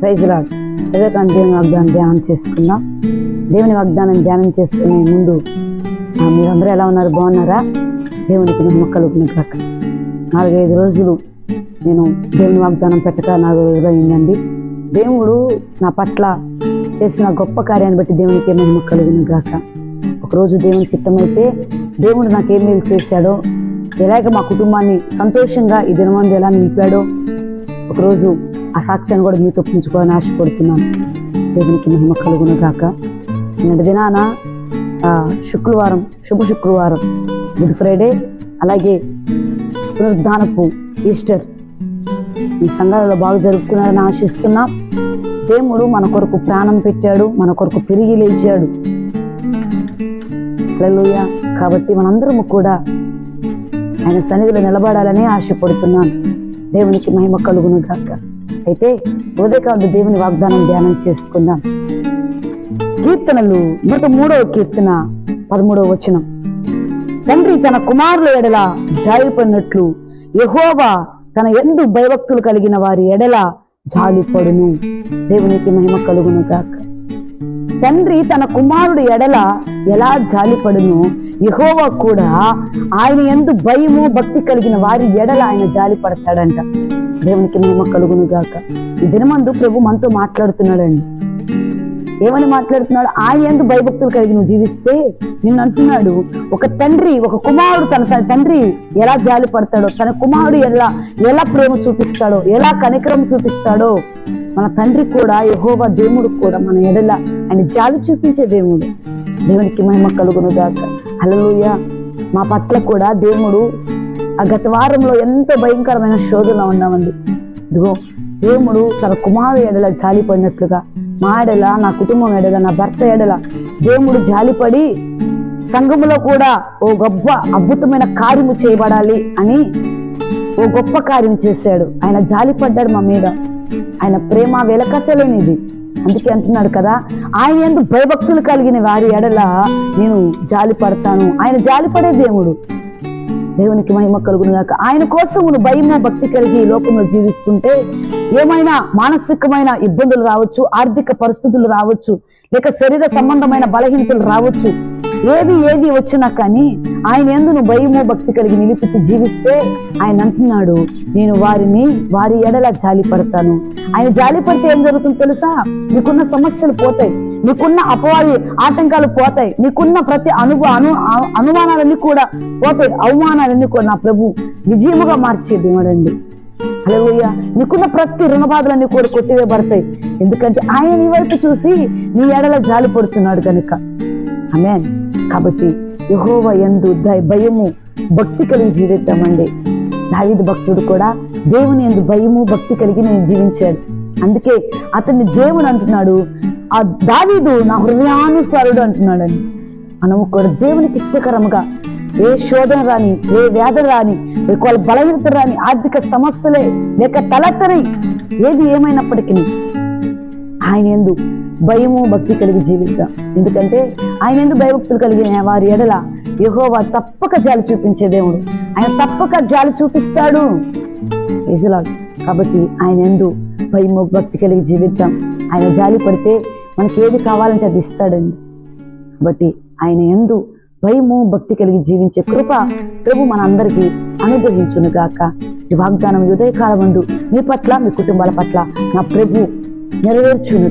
Praise lord దేవుని వాగ్దానం ధ్యానం చేసుకుందాం. దేవుని వాగ్దానం ధ్యానం చేసుకునే ముందు మీరందరూ ఎలా ఉన్నారు? బాగున్నారా? దేవునికి మహిమ కాక నాలుగైదు రోజులు నేను దేవుని వాగ్దానం పెట్టక నాలుగు రోజులు అయిందండి. దేవుడు నా పట్ల చేసిన గొప్ప కార్యాన్ని బట్టి దేవునికి మహిమ కలుగును గాక. ఒకరోజు దేవుని చిత్తమైతే దేవుడు నాకేం మేలు చేశాడో ఎలాగ మా కుటుంబాన్ని సంతోషంగా ఈ దినమంది ఎలా నిలిపాడో ఒకరోజు ఆ సాక్ష్యాన్ని కూడా మీతో పంచుకోవాలని ఆశపడుతున్నాను. దేవునికి మహిమ కలుగును గాక నిన్నటి దినాన శుక్రవారం శుభ శుక్రవారం గుడ్ ఫ్రైడే అలాగే పునరుద్ధానపు ఈస్టర్ ఈ సంఘాలలో బాగా జరుపుకున్నారని ఆశిస్తున్నాం. దేవుడు మన కొరకు ప్రాణం పెట్టాడు మన కొరకు తిరిగి లేచాడు. కాబట్టి మనందరము కూడా ఆయన సన్నిధిలో నిలబడాలని ఆశపడుతున్నాను దేవునికి మహిమ కలుగును గాక. అయితే ఉదయకాంత దేవుని వాగ్దానం ధ్యానం చేసుకుందాం. కీర్తనలు నూట మూడవ కీర్తన పదమూడవ వచనం. తండ్రి తన కుమారుల ఎడల జాలిపడినట్లు యహోవా తన ఎందు భయభక్తులు కలిగిన వారి ఎడల జాలిపడును దేవునికి మహిమ కలుగును గాక. తండ్రి తన కుమారుడు ఎడల ఎలా జాలిపడును? యహోవా కూడా ఆయన ఎందు భయము భక్తి కలిగిన వారి ఎడల ఆయన జాలి పడతాడంట దేవునికి మహిమ కలుగును గాక ఈ దినమందు ప్రభు మనతో మాట్లాడుతున్నాడండి. ఏమని మాట్లాడుతున్నాడు? ఆయన ఎందు భయభక్తులు కలిగి నువ్వు జీవిస్తే నిన్ను అంటున్నాడు ఒక తండ్రి ఒక కుమారుడు తన తన తండ్రి ఎలా జాలి పడతాడో తన కుమారుడు ఎలా ఎలా ప్రేమ చూపిస్తాడో ఎలా కనికరం చూపిస్తాడో మన తండ్రి కూడా యహోవా దేవుడు కూడా మన ఎడల ఆయన జాలి చూపించే దేవుడు. దేవునికి మహిమ కలుగును గాక. హల్లెలూయా. మా పట్ల కూడా దేవుడు ఆ గత వారంలో ఎంత భయంకరమైన శోధన ఉన్నామండి. ఇదిగో దేవుడు తన కుమారు ఎడల జాలిపడినట్లుగా మా ఎడల నా కుటుంబం ఎడల నా భర్త ఎడల దేవుడు జాలిపడి సంఘములో కూడా ఓ గొప్ప అద్భుతమైన కార్యము చేయబడాలి అని ఓ గొప్ప కార్యం చేశాడు. ఆయన జాలిపడ్డాడు మా మీద. ఆయన ప్రేమ వెలకట్టలేనిది. అందుకే అంటున్నాడు కదా ఆయన ఎందు భయభక్తులు కలిగిన వారి ఎడల నేను జాలి పడతాను ఆయన జాలిపడే దేవుడు. దేవునికి మహిమ కలుగును గాక ఆయన కోసం నువ్వు భయము భక్తి కలిగి ఈ లోకంలో జీవిస్తుంటే ఏమైనా మానసికమైన ఇబ్బందులు రావచ్చు ఆర్థిక పరిస్థితులు రావచ్చు లేక శరీర సంబంధమైన బలహీనతలు రావచ్చు ఏది ఏది వచ్చినా కానీ ఆయన ఎందు నువ్వు భయము భక్తి కలిగి నిలిపితే జీవిస్తే ఆయన అంటున్నాడు నేను వారిని వారి ఎడల జాలి పడతాను ఆయన జాలి పడితే ఏం జరుగుతుందో తెలుసా? నీకున్న సమస్యలు పోతాయి నీకున్న అపవాది ఆటంకాలు పోతాయి నీకున్న ప్రతి అనుభవ అను అనుమానాలన్నీ కూడా పోతాయి అవమానాలన్నీ కూడా నా ప్రభు విజయముగా మార్చే దేవుడండి. హల్లెలూయా. నీకున్న ప్రతి రుణబాధలన్నీ కూడా కొట్టివేయబడతాయి ఎందుకంటే ఆయన నీ వైపు చూసి నీ ఎడల జాలి పడుతున్నాడు కనుక ఆమేన్. కాబట్టి యహోవ ఎందు భయము భక్తి కలిగి జీవిద్దామండి. దావీదు భక్తుడు కూడా దేవుని ఎందు భయము భక్తి కలిగి నేను జీవించాడు అందుకే అతన్ని దేవుడు అంటున్నాడు. ఆ దావీదు నా హృదయానుసారుడు అంటున్నాడని మనము కూడా దేవునికి ఇష్టకరముగా ఏ శోధన రాని ఏ వ్యాధి రాని ఎక్కువ బలహీనత రాని ఆర్థిక సమస్యలే లేక తలెత్తని ఏది ఏమైనప్పటికీ ఆయన ఎందు భయము భక్తి కలిగి జీవిద్దాం. ఎందుకంటే ఆయన ఎందు భయభక్తులు కలిగిన వారి ఎడల యహోవా తప్పక జాలి చూపించే దేవుడు. ఆయన తప్పక జాలి చూపిస్తాడు. ఇజలాడు కాబట్టి ఆయన ఎందు భయము భక్తి కలిగి జీవిద్దాం. ఆయన జాలి పడితే మనకి ఏది కావాలంటే అది ఇస్తాడండి. కాబట్టి ఆయన ఎందు భయము భక్తి కలిగి జీవించే కృప ప్రభు మనందరికీ అనుగ్రహించును గాక. ఈ వాగ్దానం ఈ ఉదయకాలం ముందు మీ పట్ల మీ కుటుంబాల పట్ల నా ప్రభు నెరవేర్చును